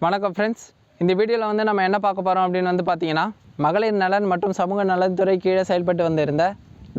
வணக்கம் ஃப்ரெண்ட்ஸ் இந்த வீடியோவில் வந்து நம்ம என்ன பார்க்க போகிறோம் அப்படின்னு வந்து பார்த்தீங்கன்னா மகளிர் நலன் மற்றும் சமூக நலன்துறை கீழே செயல்பட்டு வந்திருந்த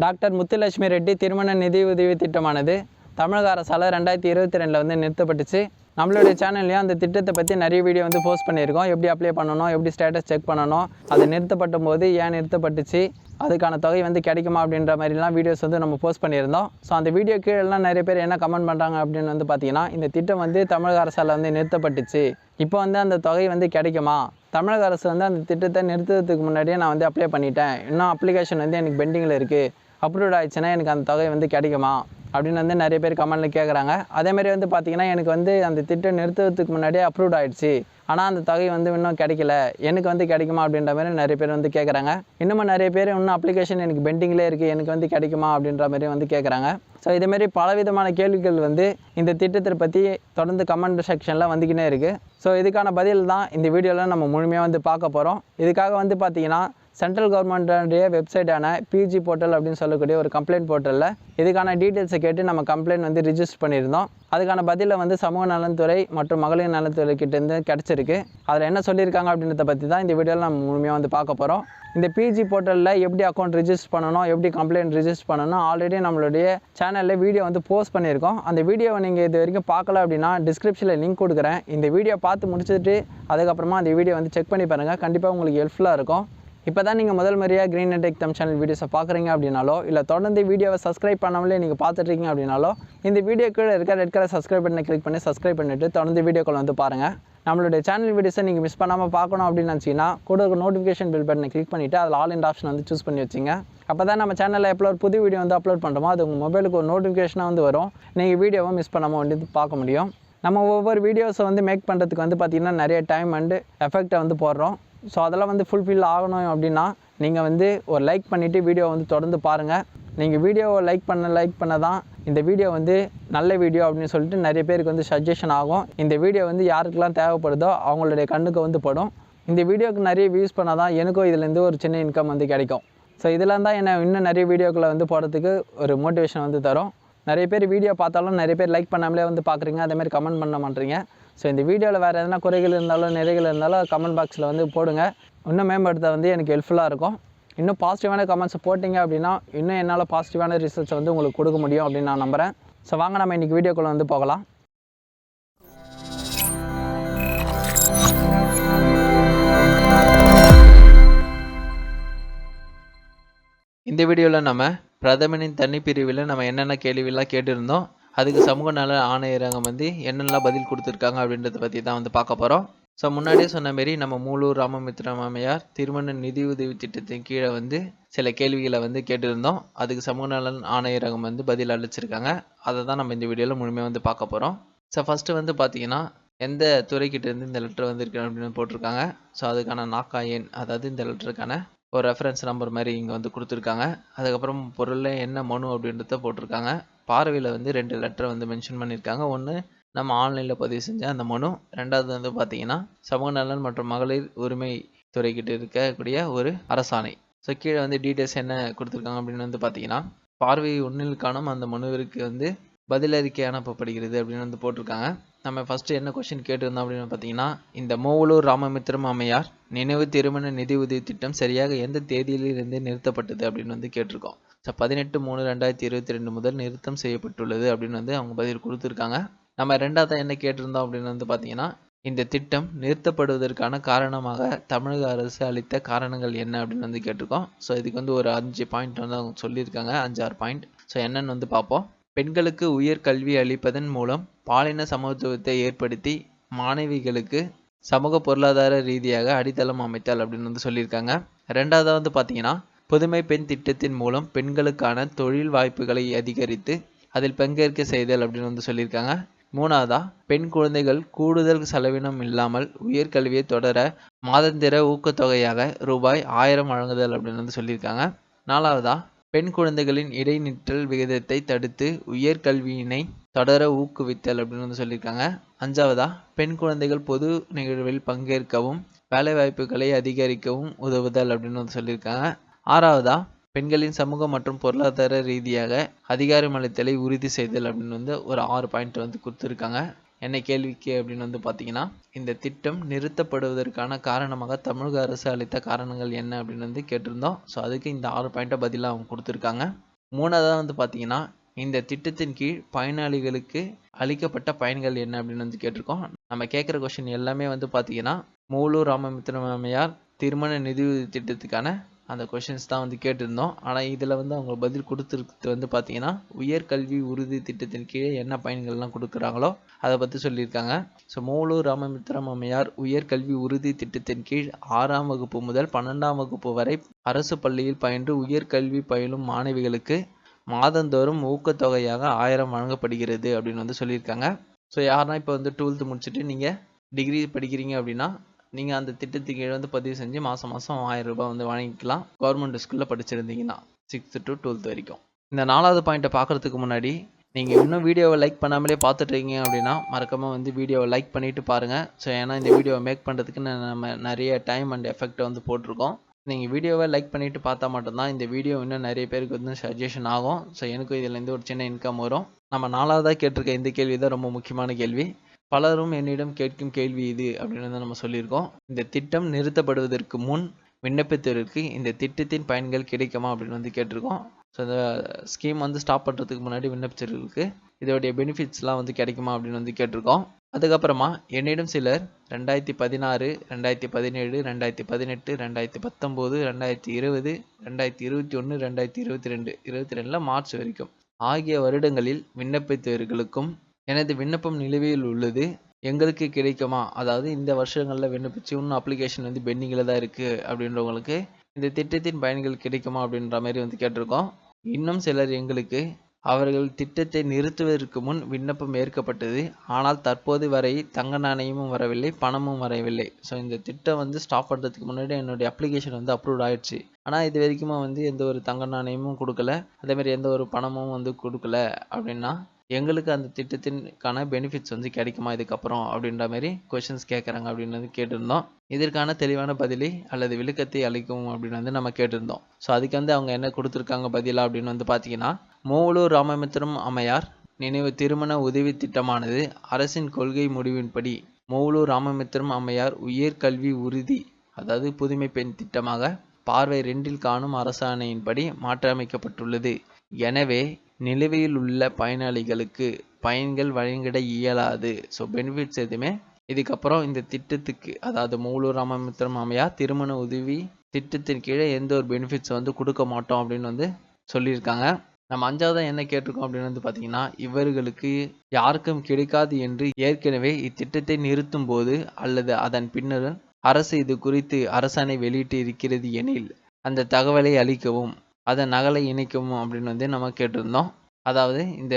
டாக்டர் முத்துலட்சுமி ரெட்டி திருமண நிதி உதவி திட்டமானது தமிழக அரசால் ரெண்டாயிரத்தி இருபத்தி ரெண்டில் வந்து நிறுத்தப்பட்டுச்சு. நம்மளுடைய சேனல்லையும் அந்த திட்டத்தை பற்றி நிறைய வீடியோ வந்து போஸ்ட் பண்ணியிருக்கோம். எப்படி அப்ளை பண்ணணும் எப்படி ஸ்டேட்டஸ் செக் பண்ணணும் அது நிறுத்தப்பட்ட போது ஏன் நிறுத்தப்பட்டுச்சு அதுக்கான தொகை வந்து கிடைக்குமா அப்படின்ற மாதிரிலாம் வீடியோஸ் வந்து நம்ம போஸ்ட் பண்ணியிருந்தோம். ஸோ அந்த வீடியோ கீழெல்லாம் நிறைய பேர் என்ன கமெண்ட் பண்ணுறாங்க அப்படின்னு வந்து பார்த்தீங்கன்னா இந்த திட்டம் வந்து தமிழக அரசால் வந்து நிறுத்தப்பட்டுச்சு. இப்போ வந்து அந்த தொகை வந்து கிடைக்குமா? தமிழக அரசு வந்து அந்த திட்டத்தை நிறுத்துறதுக்கு முன்னாடியே நான் வந்து அப்ளை பண்ணிட்டேன். இன்னும் அப்ளிகேஷன் வந்து எனக்கு பெண்டிங்கில் இருக்குது அப்ரூவ் ஆயிடுச்சுன்னா எனக்கு அந்த தொகை வந்து கிடைக்குமா? அப்படின்னு வந்து நிறைய பேர் கமெண்ட்டில் கேட்குறாங்க அதேமாதிரி வந்து பார்த்திங்கன்னா எனக்கு வந்து அந்த திட்டம் நிறுத்துறதுக்கு முன்னாடியே அப்ரூவ்ட் ஆயிடுச்சு. ஆனால் அந்த தொகை வந்து இன்னும் கிடைக்கல. எனக்கு வந்து கிடைக்குமா அப்படின்ற மாதிரி நிறைய பேர் வந்து கேட்குறாங்க இன்னமும் நிறைய பேர் இன்னும் அப்ளிகேஷன் எனக்கு பெண்டிங்லேயே இருக்குது எனக்கு வந்து கிடைக்குமா அப்படின்ற மாதிரி வந்து கேட்குறாங்க ஸோ இதேமாரி பலவிதமான கேள்விகள் வந்து இந்த திட்டத்தை பற்றி தொடர்ந்து கமெண்ட் செக்ஷனில் வந்துக்கினே இருக்குது ஸோ இதுக்கான பதில் தான் இந்த வீடியோவில் நம்ம முழுமையாக வந்து பார்க்க போகிறோம் இதுக்காக வந்து பார்த்திங்கன்னா சென்ட்ரல் கவர்மெண்ட்டுடைய வெப்சைட்டான பிஜி போர்ட்டல் அப்படின்னு சொல்லக்கூடிய ஒரு கம்ப்ளைண்ட் போர்ட்டலில் இதுக்கான டீட்டெயில்ஸை கேட்டு நம்ம கம்ப்ளைண்ட் வந்து ரிஜிஸ்டர் பண்ணியிருந்தோம். அதுக்கான பதிலை வந்து சமூக நலன்துறை மற்றும் மகளிர் நலன்துறை கிட்டேருந்து கிடச்சிருக்கு. அதில் என்ன சொல்லியிருக்காங்க அப்படின்றத பற்றி தான் இந்த வீடியோவில் நம்ம முழுமையாக வந்து பார்க்க போகிறோம் இந்த பிஜி போர்ட்டலில் எப்படி அக்கௌண்ட் ரிஜிஸ்டர் பண்ணணும் எப்படி கம்ப்ளைண்ட் ரிஜிஸ்டர் பண்ணணும் ஆல்ரெடி நம்மளுடைய சேனலில் வீடியோ வந்து போஸ்ட் பண்ணியிருக்கோம். அந்த வீடியோவை நீங்கள் இது வரைக்கும் பார்க்கல அப்படின்னா டிஸ்கிரிப்ஷனில் லிங்க் கொடுக்குறேன். இந்த வீடியோ பார்த்து முடிச்சுட்டு அதுக்கப்புறமா அந்த வீடியோ வந்து செக் பண்ணி பாருங்கள் கண்டிப்பாக உங்களுக்கு ஹெல்ப்ஃபுல்லாக இருக்கும். இப்போ தான் நீங்கள் முதல் முறையாக க்ரீன் டெக் தம் சேனல் வீடியோஸை பார்க்குறீங்க அப்படின்னாலோ இல்லை தொடர்ந்து வீடியோவை சப்ஸ்கிரைப் பண்ணாமலே நீங்கள் பார்த்துட்ருக்கீங்க அப்படின்னாலோ இந்த வீடியோ கீழே இருக்க ரெட் கலர் சப்ஸ்கிரைப் பண்ணி கிளிக் பண்ணி சப்ஸ்கிரைப் பண்ணிவிட்டு தொடர்ந்து வீடியோக்கள் வந்து பாருங்கள் நம்மளுடைய சேனல் வீடியோஸை நீங்கள் மிஸ் பண்ணாமல் பார்க்கணும் அப்படின்னு நினச்சிங்கன்னா கூட ஒரு நோட்டிஃபிகேஷன் பில் பட்டனை கிளிக் பண்ணிவிட்டு அதில் ஆல் இண்ட் ஆப்ஷன் வந்து சூஸ் பண்ணி வச்சிங்க. அப்போ தான் நம்ம சேனலில் எப்போ ஒரு புது வீடியோ வந்து அப்லோட் பண்ணுறோமோ அது உங்கள் மொபைலுக்கு ஒரு நோட்டிஃபிகேஷனாக வந்து வரும். நீங்கள் வீடியோவை மிஸ் பண்ணாமல் வந்து பார்க்க முடியும். நம்ம ஒவ்வொரு வீடியோஸை வந்து மேக் பண்ணுறதுக்கு வந்து பார்த்திங்கன்னா நிறைய டைம் அண்டு எஃபெக்டை வந்து போடுறோம். ஸோ அதெல்லாம் வந்து ஃபுல்ஃபில் ஆகணும் அப்படின்னா நீங்கள் வந்து ஒரு லைக் பண்ணிவிட்டு வீடியோ வந்து தொடர்ந்து பாருங்கள் நீங்கள் வீடியோவை லைக் பண்ண லைக் பண்ண தான் இந்த வீடியோ வந்து நல்ல வீடியோ அப்படின்னு சொல்லிட்டு நிறைய பேருக்கு வந்து சஜஷன் ஆகும். இந்த வீடியோ வந்து யாருக்கெல்லாம் தேவைப்படுதோ அவங்களுடைய கண்ணுக்கு வந்து படும். இந்த வீடியோக்கு நிறைய வியூஸ் பண்ணால் தான் எனக்கும் இதுலேருந்து ஒரு சின்ன இன்கம் வந்து கிடைக்கும். ஸோ இதெல்லாம் தான் என்ன இன்னும் நிறைய வீடியோக்களை வந்து போடுறதுக்கு ஒரு மோட்டிவேஷன் வந்து தரும். நிறைய பேர் வீடியோ பார்த்தாலும் நிறைய பேர் லைக் பண்ணாமலே வந்து பார்க்குறீங்க. அதேமாதிரி கமெண்ட் பண்ண மாட்டீங்க. ஸோ இந்த வீடியோவில் வேறு எதனா குறைகள் இருந்தாலும் நிறைகள் இருந்தாலும் கமெண்ட் பாக்ஸில் வந்து போடுங்க. இன்னும் மேம்படுத்த வந்து எனக்கு ஹெல்ப்ஃபுல்லாக இருக்கும். இன்னும் பாசிட்டிவான கமெண்ட்ஸ் போட்டிங்க அப்படின்னா இன்னும் என்னால் பாசிட்டிவான ரிசல்ட்ஸ் வந்து உங்களுக்கு கொடுக்க முடியும் அப்படின்னு நான் நம்புகிறேன் ஸோ வாங்க நம்ம இன்றைக்கி வீடியோக்குள்ளே வந்து போகலாம். இந்த வீடியோவில் நம்ம பிரதமனின் தனி பிரிவில் நம்ம என்னென்ன கேள்வியெல்லாம் கேட்டிருந்தோம் அதுக்கு சமூக நல ஆணையரகம் வந்து என்னென்னலாம் பதில் கொடுத்துருக்காங்க அப்படின்றத பற்றி தான் வந்து பார்க்க போகிறோம் ஸோ முன்னாடியே சொன்ன மாரி நம்ம மூலூர் ராமமித்ர மாமையார் திருமண நிதியுதவி திட்டத்தின் கீழே வந்து சில கேள்விகளை வந்து கேட்டிருந்தோம். அதுக்கு சமூக நலன் ஆணையரகம் வந்து பதில் அளிச்சிருக்காங்க. அதை தான் நம்ம இந்த வீடியோவில் முழுமையாக வந்து பார்க்க போகிறோம் ஸோ ஃபஸ்ட்டு வந்து பார்த்தீங்கன்னா எந்த துறைக்கிட்டேருந்து இந்த லெட்டர் வந்திருக்கு அப்படின்னு போட்டிருக்காங்க. ஸோ அதுக்கான நாக்கா எண் அதாவது இந்த லெட்டருக்கான ஒரு ரெஃபரன்ஸ் நம்பர் மாதிரி இங்கே வந்து கொடுத்துருக்காங்க. அதுக்கப்புறம் பொருளில் என்ன மனு அப்படின்றத போட்டிருக்காங்க. பார்வையில் வந்து ரெண்டு லெட்டர் வந்து மென்ஷன் பண்ணியிருக்காங்க. ஒன்று நம்ம ஆன்லைனில் பதிவு செஞ்ச அந்த மனு. ரெண்டாவது வந்து பார்த்தீங்கன்னா சமூக நலன் மற்றும் மகளிர் உரிமை துறைக்கிட்ட இருக்கக்கூடிய ஒரு அரசாணை. ஸோ கீழே வந்து டீட்டெயில்ஸ் என்ன கொடுத்துருக்காங்க அப்படின்னு வந்து பார்த்தீங்கன்னா பார்வை ஒன்றில் காணும் அந்த மனுவிற்கு வந்து பதிலறிக்கை அனுப்பப்படுகிறது அப்படின்னு வந்து போட்டிருக்காங்க. நம்ம ஃபஸ்ட்டு என்ன கொஷின் கேட்டிருந்தோம் அப்படின்னு பார்த்தீங்கன்னா இந்த மூவலூர் ராமமித்திரம் அம்மையார் நினைவு திருமண நிதி உதவி திட்டம் சரியாக எந்த தேதியிலிருந்து நிறுத்தப்பட்டது அப்படின்னு வந்து கேட்டிருக்கோம். ஸோ பதினெட்டு மூணு ரெண்டாயிரத்தி இருபத்தி ரெண்டு முதல் நிறுத்தம் செய்யப்பட்டுள்ளது அப்படின்னு வந்து அவங்க பதில் கொடுத்துருக்காங்க. நம்ம ரெண்டாவது என்ன கேட்டிருந்தோம் அப்படின்னு வந்து பார்த்தீங்கன்னா இந்த திட்டம் நிறுத்தப்படுவதற்கான காரணமாக தமிழக அரசு அளித்த காரணங்கள் என்ன அப்படின்னு வந்து கேட்டிருக்கோம். ஸோ இதுக்கு வந்து ஒரு அஞ்சு பாயிண்ட் வந்து அவங்க சொல்லியிருக்காங்க. அஞ்சாறு பாயிண்ட் ஸோ என்னன்னு வந்து பார்ப்போம். பெண்களுக்கு உயர் கல்வி அளிப்பதன் மூலம் பாலின சமத்துவத்தை ஏற்படுத்தி மாணவிகளுக்கு சமூக பொருளாதார ரீதியாக அடித்தளம் அமைத்தல் அப்படின்னு வந்து சொல்லியிருக்காங்க. ரெண்டாவது வந்து பார்த்தீங்கன்னா புதுமை பெண் திட்டத்தின் மூலம் பெண்களுக்கான தொழில் வாய்ப்புகளை அதிகரித்து அதில் பங்கேற்க செய்தல் அப்படின்னு வந்து சொல்லியிருக்காங்க. மூணாவதா பெண் குழந்தைகள் கூடுதல் செலவினம் இல்லாமல் உயர்கல்வியை தொடர மாதந்திர ஊக்கத்தொகையாக ரூபாய் ஆயிரம் வழங்குதல் அப்படின்னு வந்து சொல்லியிருக்காங்க. நாலாவதா பெண் குழந்தைகளின் இடைநிற்றல் விகிதத்தை தடுத்து உயர்கல்வியினை தொடர ஊக்குவித்தல் அப்படின்னு வந்து சொல்லியிருக்காங்க. அஞ்சாவதா? பெண் குழந்தைகள் பொது நிகழ்வில் பங்கேற்கவும் வேலைவாய்ப்புகளை அதிகரிக்கவும் உதவுதல் அப்படின்னு வந்து சொல்லியிருக்காங்க. ஆறாவதா? பெண்களின் சமூக மற்றும் பொருளாதார ரீதியாக அதிகாரமளித்தலை உறுதி செய்தல் அப்படின்னு வந்து ஒரு ஆறு பாயிண்ட் வந்து கொடுத்துருக்காங்க. என்ன கேள்விக்கு அப்படின்னு வந்து பார்த்தீங்கன்னா இந்த திட்டம் நிறுத்தப்படுவதற்கான காரணமாக தமிழக அரசு அளித்த காரணங்கள் என்ன அப்படின்னு வந்து கேட்டிருந்தோம். ஸோ அதுக்கு இந்த ஆறு பாயிண்ட்டை பதிலாக அவங்க கொடுத்துருக்காங்க. மூணாவதாக வந்து பார்த்தீங்கன்னா இந்த திட்டத்தின் கீழ் பயனாளிகளுக்கு அளிக்கப்பட்ட பயன்கள் என்ன அப்படின்னு வந்து கேட்டிருக்கோம். நம்ம கேட்குற கொஷின் எல்லாமே வந்து பார்த்தீங்கன்னா மூலூர் ராமமித்திரம் அம்மையார் திருமண நிதியுதவி திட்டத்துக்கான அந்த கொஷின்ஸ் தான் வந்து கேட்டிருந்தோம். ஆனால் இதில் வந்து அவங்க பதில் கொடுத்துருக்கிறது வந்து பார்த்தீங்கன்னா உயர்கல்வி உறுதி திட்டத்தின் கீழே என்ன பயன்கள்லாம் கொடுக்குறாங்களோ அதை பற்றி சொல்லியிருக்காங்க. ஸோ மூலூர் ராமமித்திரம் அம்மையார் உயர்கல்வி உறுதி திட்டத்தின் கீழ் ஆறாம் வகுப்பு முதல் பன்னெண்டாம் வகுப்பு வரை அரசு பள்ளியில் பயின்று உயர்கல்வி பயிலும் மாணவிகளுக்கு மாதந்தோறும் ஊக்கத்தொகையாக ஆயிரம் வழங்கப்படுகிறது அப்படின்னு வந்து சொல்லியிருக்காங்க. ஸோ யாருன்னா இப்போ வந்து டுவெல்த்து முடிச்சுட்டு நீங்கள் டிகிரி படிக்கிறீங்க அப்படின்னா நீங்கள் அந்த திட்டத்துக்கு கீழே வந்து பதிவு செஞ்சு மாதம் மாதம் ஆயிரம் ரூபாய் வந்து வாங்கிக்கலாம். கவர்மெண்ட் ஸ்கூலில் படிச்சிருந்தீங்கன்னா சிக்ஸ்த்து டு டுவெல்த் வரைக்கும். இந்த நாலாவது பாயிண்ட்டை பார்க்குறதுக்கு முன்னாடி நீங்கள் இன்னும் வீடியோவை லைக் பண்ணாமலே பார்த்துட்டு இருக்கீங்க அப்படின்னா மறக்காமல் வந்து வீடியோவை லைக் பண்ணிவிட்டு பாருங்கள் ஸோ ஏன்னா இந்த வீடியோவை மேக் பண்ணுறதுக்கு நம்ம நிறைய டைம் அண்ட் எஃபெக்ட் வந்து போட்டிருக்கோம். நீங்கள் வீடியோவை லைக் பண்ணிவிட்டு பார்த்தா மட்டும்தான் இந்த வீடியோ இன்னும் நிறைய பேருக்கு வந்து சஜஷன் ஆகும். ஸோ எனக்கும் இதுலேருந்து ஒரு சின்ன இன்கம் வரும். நம்ம நாலாவதாக கேட்டிருக்க இந்த கேள்வி தான் ரொம்ப முக்கியமான கேள்வி. பலரும் என்னிடம் கேட்கும் கேள்வி இது அப்படின்னு வந்து நம்ம சொல்லியிருக்கோம். இந்த திட்டம் நிறுத்தப்படுவதற்கு முன் விண்ணப்பித்தவருக்கு இந்த திட்டத்தின் பயன்கள் கிடைக்குமா அப்படின்னு வந்து கேட்டிருக்கோம். ஸோ இந்த ஸ்கீம் வந்து ஸ்டாப் பண்ணுறதுக்கு முன்னாடி விண்ணப்பிச்சவர்களுக்கு இதோடைய பெனிஃபிட்ஸ்லாம் வந்து கிடைக்குமா அப்படின்னு வந்து கேட்டிருக்கோம். அதுக்கப்புறமா என்னிடம் சிலர் ரெண்டாயிரத்தி பதினாறு ரெண்டாயிரத்தி பதினேழு ரெண்டாயிரத்தி பதினெட்டு ரெண்டாயிரத்தி பத்தொம்போது ரெண்டாயிரத்தி இருபது ரெண்டாயிரத்தி இருபத்தி ஒன்று ரெண்டாயிரத்தி இருபத்தி ரெண்டு இருபத்தி ரெண்டில் மார்ச் வரைக்கும் ஆகிய வருடங்களில் விண்ணப்பித்தவர்களுக்கும் எனது விண்ணப்பம் நிலுவையில் உள்ளது. எங்களுக்கு கிடைக்குமா? அதாவது இந்த வருஷங்களில் விண்ணப்பிச்சு இன்னும் அப்ளிகேஷன் வந்து பெண்டிங்கில் தான் இருக்குது அப்படின்றவங்களுக்கு இந்த திட்டத்தின் பயன்கள் கிடைக்குமா அப்படின்ற மாதிரி வந்து கேட்டிருக்கோம். இன்னும் சிலர் எங்களுக்கு அவர்கள் திட்டத்தை நிறுத்துவதற்கு முன் விண்ணப்பம் ஏற்கப்பட்டது. ஆனால் தற்போது வரை தங்க நாணயமும் வரவில்லை பணமும் வரவில்லை. ஸோ இந்த திட்டம் வந்து ஸ்டாப் பண்ணுறதுக்கு முன்னாடி என்னுடைய அப்ளிகேஷன் வந்து அப்ரூவ் ஆயிடுச்சு. ஆனால் இது வரைக்குமா வந்து எந்த ஒரு தங்க நாணயமும் கொடுக்கல. அதேமாதிரி எந்த ஒரு பணமும் வந்து கொடுக்கல அப்படின்னா எங்களுக்கு அந்த திட்டத்திற்கான பெனிஃபிட்ஸ் வந்து கிடைக்குமா இதுக்கப்புறம் அப்படின்ற மாதிரி கொஷின்ஸ் கேட்குறாங்க அப்படின்னு வந்து கேட்டிருந்தோம். இதற்கான தெளிவான பதிலை அல்லது விளக்கத்தை அளிக்கும் அப்படின்னு வந்து நம்ம கேட்டிருந்தோம். ஸோ அதுக்கு வந்து அவங்க என்ன கொடுத்துருக்காங்க பதிலாக அப்படின்னு வந்து பார்த்தீங்கன்னா மூவலூர் ராமமித்திரம் அம்மையார் நினைவு திருமண உதவி திட்டமானது அரசின் கொள்கை முடிவின்படி மூவலூர் ராமமித்திரம் அம்மையார் உயர்கல்வி உறுதி அதாவது புதுமை பெண் திட்டமாக பார்வை ரெண்டில் காணும் அரசாணையின்படி மாற்றியமைக்கப்பட்டுள்ளது. எனவே நிலுவையில் உள்ள பயனாளிகளுக்கு பயன்கள் வழங்கிட இயலாது. ஸோ பெனிஃபிட்ஸ் எதுவுமே? இதுக்கப்புறம் இந்த திட்டத்துக்கு அதாவது மூலூர் ராமமித்திரம் அமையா திருமண உதவி திட்டத்தின் கீழே எந்த ஒரு பெனிஃபிட்ஸ் வந்து கொடுக்க மாட்டோம் அப்படின்னு வந்து சொல்லியிருக்காங்க. நம்ம அஞ்சாவதாக என்ன கேட்டிருக்கோம் அப்படின்னு வந்து பார்த்தீங்கன்னா இவர்களுக்கு யாருக்கும் கிடைக்காது என்று ஏற்கனவே இத்திட்டத்தை நிறுத்தும் போது அல்லது அதன் பின்னர் அரசு இது குறித்து அரசாணை வெளியிட்டு இருக்கிறது எனில் அந்த தகவலை அளிக்கவும். அதன் நகலை இணைக்கும் அப்படின்னு வந்து நம்ம கேட்டிருந்தோம். அதாவது இந்த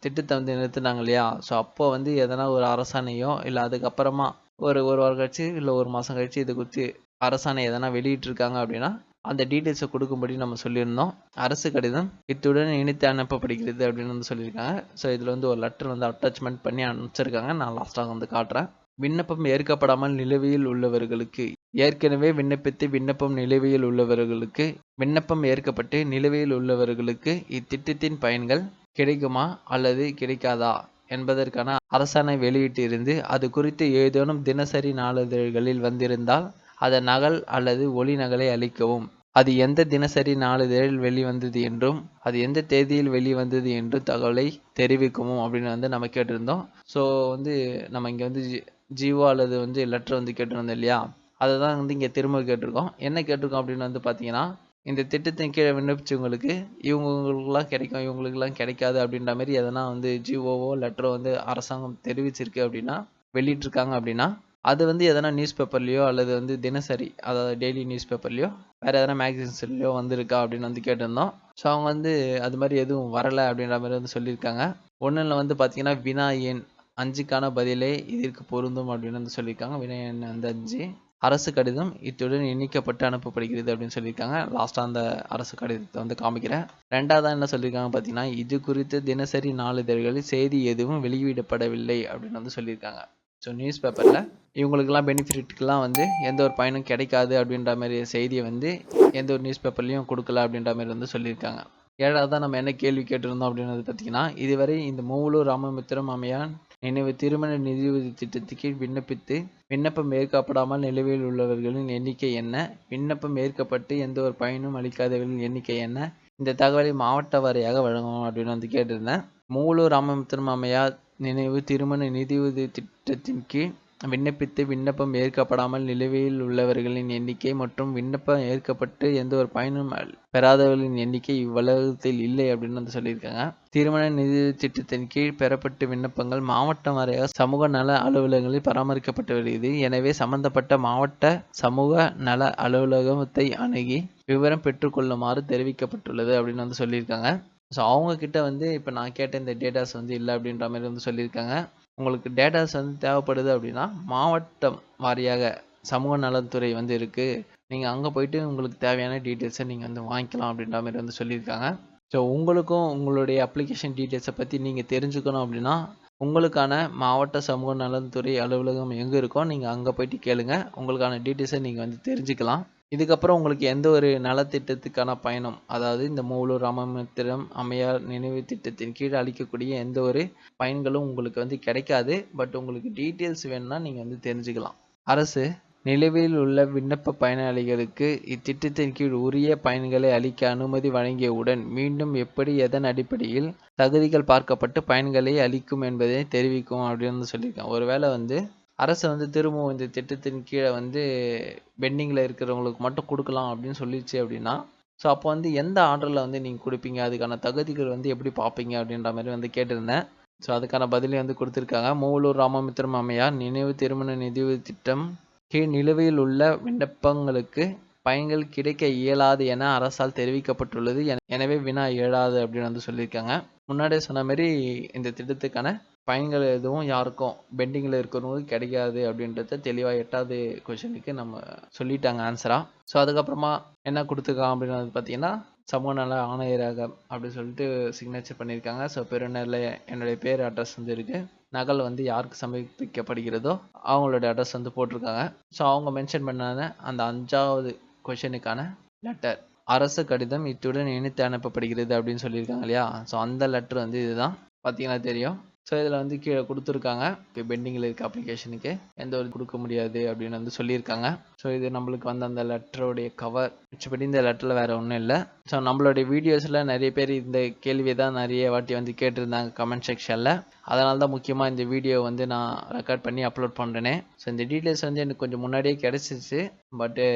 திட்டத்தை வந்து நிறுத்தினாங்க இல்லையா? ஸோ அப்போ வந்து எதனா ஒரு அரசாணையோ இல்லை அதுக்கப்புறமா ஒரு ஒரு வாரம் கழிச்சு இல்லை ஒரு மாதம் கழிச்சு இது குறித்து அரசாணை எதனா வெளியிட்டிருக்காங்க அப்படின்னா அந்த டீட்டெயில்ஸை கொடுக்கும்படி நம்ம சொல்லியிருந்தோம். அரசு கடிதம் இத்துடன் இணைத்து அனுப்பப்படுகிறது அப்படின்னு வந்து சொல்லியிருக்காங்க. ஸோ இதில் வந்து ஒரு லெட்டர் வந்து அட்டாச்மெண்ட் பண்ணி அனுப்பிச்சிருக்காங்க. நான் லாஸ்ட்டாக வந்து காட்டுறேன். விண்ணப்பம் ஏற்கப்படாமல் நிலுவையில் உள்ளவர்களுக்கு ஏற்கனவே விண்ணப்பித்து விண்ணப்பம் நிலுவையில் உள்ளவர்களுக்கு விண்ணப்பம் ஏற்கப்பட்டு நிலுவையில் உள்ளவர்களுக்கு இத்திட்டத்தின் பயன்கள் கிடைக்குமா அல்லது கிடைக்காதா என்பதற்கான அரசாணை வெளியிட்டிருந்து அது குறித்து ஏதேனும் தினசரி நாளிதழ்களில் வந்திருந்தால் அதன் நகல் அல்லது ஒளி நகலை அளிக்கவும். அது எந்த தினசரி நாளிதழில் வெளிவந்தது என்றும் அது எந்த தேதியில் வெளிவந்தது என்றும் தகவலை தெரிவிக்கவும் அப்படின்னு வந்து நம்ம கேட்டிருந்தோம். ஸோ வந்து நம்ம இங்கே வந்து ஜீவோ அல்லது வந்து லெட்டர் வந்து கேட்டிருந்தோம் இல்லையா? அதை தான் வந்து இங்கே திரும்ப கேட்டிருக்கோம். என்ன கேட்டிருக்கோம் அப்படின்னு வந்து பார்த்தீங்கன்னா இந்த திட்டத்தின் கீழே விண்ணப்பிச்சவங்களுக்கு இவங்களுக்குலாம் கிடைக்கும் இவங்களுக்குலாம் கிடைக்காது அப்படின்ற மாதிரி எதனா வந்து ஜிஓவோ லெட்டரோ வந்து அரசாங்கம் தெரிவிச்சிருக்கு அப்படின்னா வெளியிட்டிருக்காங்க அப்படின்னா அது வந்து எதனா நியூஸ் பேப்பர்லேயோ அல்லது வந்து தினசரி அதாவது டெய்லி நியூஸ் பேப்பர்லேயோ வேறு எதனா மேக்சின்ஸ்லையோ வந்திருக்கா அப்படின்னு வந்து கேட்டிருந்தோம். ஸோ அவங்க வந்து அது மாதிரி எதுவும் வரலை அப்படின்ற மாதிரி வந்து சொல்லியிருக்காங்க. ஒன்றில் வந்து பார்த்தீங்கன்னா வினா எண் அஞ்சுக்கான பதிலே இதற்கு பொருந்தும் அப்படின்னு வந்து சொல்லியிருக்காங்க. வினா எண் அந்த அஞ்சு. அரசு கடிதம் இத்துடன் இணைக்கப்பட்டு அனுப்பப்படுகிறது அப்படின்னு சொல்லியிருக்காங்க. லாஸ்ட்டாக அந்த அரசு கடிதத்தை வந்து காமிக்கிறேன். ரெண்டாவதாக என்ன சொல்லியிருக்காங்க பார்த்தீங்கன்னா இது குறித்து தினசரி நாளிதழ்களில் செய்தி எதுவும் வெளியிடப்படவில்லை அப்படின்னு வந்து சொல்லியிருக்காங்க. ஸோ நியூஸ் பேப்பரில் இவங்களுக்கெல்லாம் பெனிஃபிட்டுக்கெலாம் வந்து எந்த ஒரு பயனும் கிடைக்காது அப்படின்ற மாதிரி செய்தியை வந்து எந்த ஒரு நியூஸ் பேப்பர்லேயும் கொடுக்கல அப்படின்ற மாதிரி வந்து சொல்லியிருக்காங்க. ஏழாவதாக நம்ம என்ன கேள்வி கேட்டிருந்தோம் அப்படின்றது பார்த்தீங்கன்னா இதுவரை இந்த மூவலூர் ராமமித்திரம் அம்மையான் நினைவு திருமண நிதியுதவி திட்டத்துக்கு விண்ணப்பித்து விண்ணப்பம் ஏற்கப்படாமல் நிலுவையில் உள்ளவர்களின் எண்ணிக்கை என்ன? விண்ணப்பம் ஏற்கப்பட்டு எந்த ஒரு பயனும் அளிக்காதவர்களின் எண்ணிக்கை என்ன? இந்த தகவலை மாவட்ட வாரியாக வழங்கும் அப்படின்னு வந்து கேட்டிருந்தேன். மூலூர் ராமமுத்திரம் அம்மையார் நினைவு திருமண நிதியுதவி திட்டத்தின் கீழ் விண்ணப்பித்து விண்ணப்பம் ஏற்கப்படாமல் நிலுவையில் உள்ளவர்களின் எண்ணிக்கை மற்றும் விண்ணப்பம் ஏற்கப்பட்டு எந்த ஒரு பயனும் பெறாதவர்களின் எண்ணிக்கை இவ்வுலகத்தில் இல்லை அப்படின்னு வந்து சொல்லியிருக்காங்க. திருமண நிதி திட்டத்தின் கீழ் பெறப்பட்ட விண்ணப்பங்கள் மாவட்டம் வரையாக சமூக நல அலுவலகங்களில் பராமரிக்கப்பட்டு வருகிறது. எனவே சம்பந்தப்பட்ட மாவட்ட சமூக நல அலுவலகத்தை அணுகி விவரம் பெற்றுக்கொள்ளுமாறு தெரிவிக்கப்பட்டுள்ளது அப்படின்னு வந்து சொல்லியிருக்காங்க. ஸோ அவங்க கிட்ட வந்து இப்போ நான் கேட்ட இந்த டேட்டாஸ் வந்து இல்லை அப்படின்ற மாதிரி வந்து சொல்லியிருக்காங்க. உங்களுக்கு டேட்டாஸ் வந்து தேவைப்படுது அப்படின்னா மாவட்டம் வாரியாக சமூக நலத்துறை வந்து இருக்குது நீங்கள் அங்கே போயிட்டு உங்களுக்கு தேவையான டீட்டெயில்ஸை நீங்கள் வந்து வாங்கிக்கலாம் அப்படின்ற மாதிரி வந்து சொல்லியிருக்காங்க. ஸோ உங்களுக்கும் உங்களுடைய அப்ளிகேஷன் டீட்டெயில்ஸை பற்றி நீங்கள் தெரிஞ்சுக்கணும் அப்படின்னா உங்களுக்கான மாவட்ட சமூக நலத்துறை அலுவலகம் எங்கே இருக்கோ நீங்கள் அங்கே போயிட்டு கேளுங்க. உங்களுக்கான டீட்டெயில்ஸை நீங்கள் வந்து தெரிஞ்சுக்கலாம். இதுக்கப்புறம் உங்களுக்கு எந்த ஒரு நலத்திட்டத்துக்கான பயணம் அதாவது இந்த மூலூர் ராமமித்திரம் அம்மையார் நினைவு திட்டத்தின் கீழ் அளிக்கக்கூடிய எந்த ஒரு பயன்களும் உங்களுக்கு வந்து கிடைக்காது. பட் உங்களுக்கு டீட்டெயில்ஸ் வேணும்னா நீங்கள் வந்து தெரிஞ்சுக்கலாம். அரசு நிலுவையில் உள்ள விண்ணப்ப பயனாளிகளுக்கு இத்திட்டத்தின் கீழ் உரிய பயன்களை அளிக்க அனுமதி வழங்கியவுடன் மீண்டும் எப்படி எதன் அடிப்படையில் தகுதிகள் பார்க்கப்பட்டு பயன்களை அளிக்கும் என்பதை தெரிவிக்கும் அப்படின்னு சொல்லியிருக்கேன் ஒருவேளை வந்து அரசு வந்து திரும்பவும் இந்த திட்டத்தின் கீழே வந்து பெண்டிங்கில் இருக்கிறவங்களுக்கு மட்டும் கொடுக்கலாம் அப்படின்னு சொல்லிடுச்சு அப்படின்னா ஸோ அப்போ வந்து எந்த ஆர்டரில் வந்து நீங்கள் கொடுப்பீங்க? அதுக்கான தகுதிகள் வந்து எப்படி பார்ப்பீங்க? அப்படின்ற மாதிரி வந்து கேட்டிருந்தேன். ஸோ அதுக்கான பதிலையும் வந்து கொடுத்துருக்காங்க. மூவலூர் ராமமித்திரம் அம்மையார் நினைவு திருமண நிதிவு திட்டம் கீழ் நிலுவையில் உள்ள விண்ணப்பங்களுக்கு பயன்கள் கிடைக்க இயலாது என அரசால் தெரிவிக்கப்பட்டுள்ளது. எனவே வினா இயலாது அப்படின்னு வந்து சொல்லியிருக்காங்க. முன்னாடியே சொன்ன மாதிரி இந்த திட்டத்துக்கான பயன்கள் எதுவும் யாருக்கும்? பெண்டிங்கில் இருக்கிறவங்களுக்கு கிடைக்காது அப்படின்றத தெளிவாக எட்டாவது கொஷனுக்கு நம்ம சொல்லிட்டாங்க ஆன்சராக ஸோ அதுக்கப்புறமா என்ன கொடுத்துருக்காங்க அப்படின்னு பார்த்தீங்கன்னா சமூக நல ஆணையராக அப்படி சொல்லிட்டு சிக்னேச்சர் பண்ணியிருக்காங்க. ஸோ பெருநரில் என்னுடைய பேர் அட்ரஸ் வந்து இருக்குது நகல் வந்து யாருக்கு சமர்ப்பிக்கப்படுகிறதோ அவங்களோட அட்ரஸ் வந்து போட்டிருக்காங்க. ஸோ அவங்க மென்ஷன் பண்ணாத அந்த அஞ்சாவது கொஷனுக்கான லெட்டர் அரசு கடிதம் இத்துடன் இணைத்து அனுப்பப்படுகிறது அப்படின்னு சொல்லியிருக்காங்க இல்லையா? ஸோ அந்த லெட்டர் வந்து இதுதான். பார்த்தீங்கன்னா தெரியும். ஸோ இதில் வந்து கீழே கொடுத்துருக்காங்க. இப்போ பெண்டிங்கில் இருக்க அப்ளிகேஷனுக்கு எந்த ஒரு கொடுக்க முடியாது அப்படின்னு வந்து சொல்லியிருக்காங்க. ஸோ இது நம்மளுக்கு வந்து அந்த லெட்டருடைய கவர் மிச்சப்படி இந்த லெட்டரில் வேறு ஒன்றும் இல்லை. ஸோ நம்மளுடைய வீடியோஸில் நிறைய பேர் இந்த கேள்வியை தான் நிறைய வாட்டி வந்து கேட்டிருந்தாங்க கமெண்ட் செக்ஷனில் அதனால தான் முக்கியமாக இந்த வீடியோ வந்து நான் ரெக்கார்ட் பண்ணி அப்லோட் பண்ணுறேனே ஸோ இந்த டீட்டெயில்ஸ் வந்து எனக்கு கொஞ்சம் முன்னாடியே கிடச்சிருச்சு. பட்டு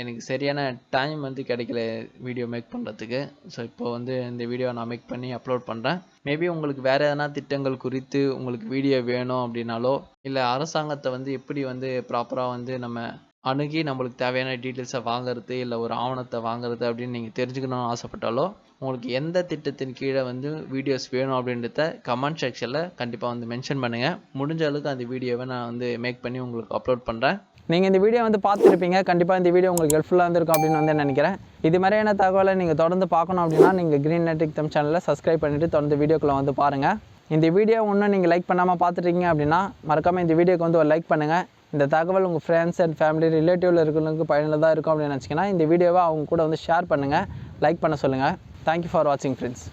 எனக்கு சரியான டைம் வந்து கிடைக்கல வீடியோ மேக் பண்ணுறதுக்கு ஸோ இப்போ வந்து இந்த வீடியோ நான் மேக் பண்ணி அப்லோட் பண்ணுறேன் மேபி உங்களுக்கு வேறு எதனா திட்டங்கள் குறித்து உங்களுக்கு வீடியோ வேணும் அப்படின்னாலோ இல்லை அரசாங்கத்தை வந்து எப்படி வந்து ப்ராப்பராக வந்து நம்ம அணுகி நம்மளுக்கு தேவையான டீட்டெயில்ஸை வாங்குறது இல்லை ஒரு ஆவணத்தை வாங்குறது அப்படின்னு நீங்கள் தெரிஞ்சுக்கணும்னு ஆசைப்பட்டாலோ உங்களுக்கு எந்த திட்டத்தின் கீழே வந்து வீடியோஸ் வேணும் அப்படின்றத கமெண்ட் செக்ஷனில் கண்டிப்பாக வந்து மென்ஷன் பண்ணுங்கள் முடிஞ்ச அளவுக்கு அந்த வீடியோவை நான் வந்து மேக் பண்ணி உங்களுக்கு அப்லோட் பண்ணுறேன் நீங்கள் இந்த வீடியோ வந்து பார்த்துருப்பீங்க. கண்டிப்பாக இந்த வீடியோ உங்களுக்கு ஹெல்ப்ஃபுல்லாக இருந்திருக்கும் அப்படின்னு வந்து நினைக்கிறேன். இது மாதிரியான தகவலை நீங்கள் தொடர்ந்து பார்க்கணும் அப்படின்னா நீங்கள் க்ரீன் நெட்ரிக் தம் சேனலை சப்ஸ்கிரைப் பண்ணிவிட்டு தொடர்ந்து வீடியோக்குள்ளே வந்து பாருங்கள் இந்த வீடியோ ஒன்றும் நீங்கள் லைக் பண்ணாமல் பார்த்துட்டீங்க அப்படின்னா மறக்காமல் இந்த வீடியோக்கு வந்து ஒரு லைக் பண்ணுங்கள் இந்த தகவல் உங்கள் ஃப்ரெண்ட்ஸ் அண்ட் ஃபேமிலி ரிலேட்டிவில் இருக்கிறவங்களுக்கு பயனுள்ளதாக இருக்கும் அப்படின்னு நினச்சிங்கன்னா இந்த வீடியோவை அவங்க கூட வந்து ஷேர் பண்ணுங்கள் லைக் பண்ண சொல்லுங்கள் தேங்க்யூ ஃபார் வாட்சிங் ஃப்ரெண்ட்ஸ்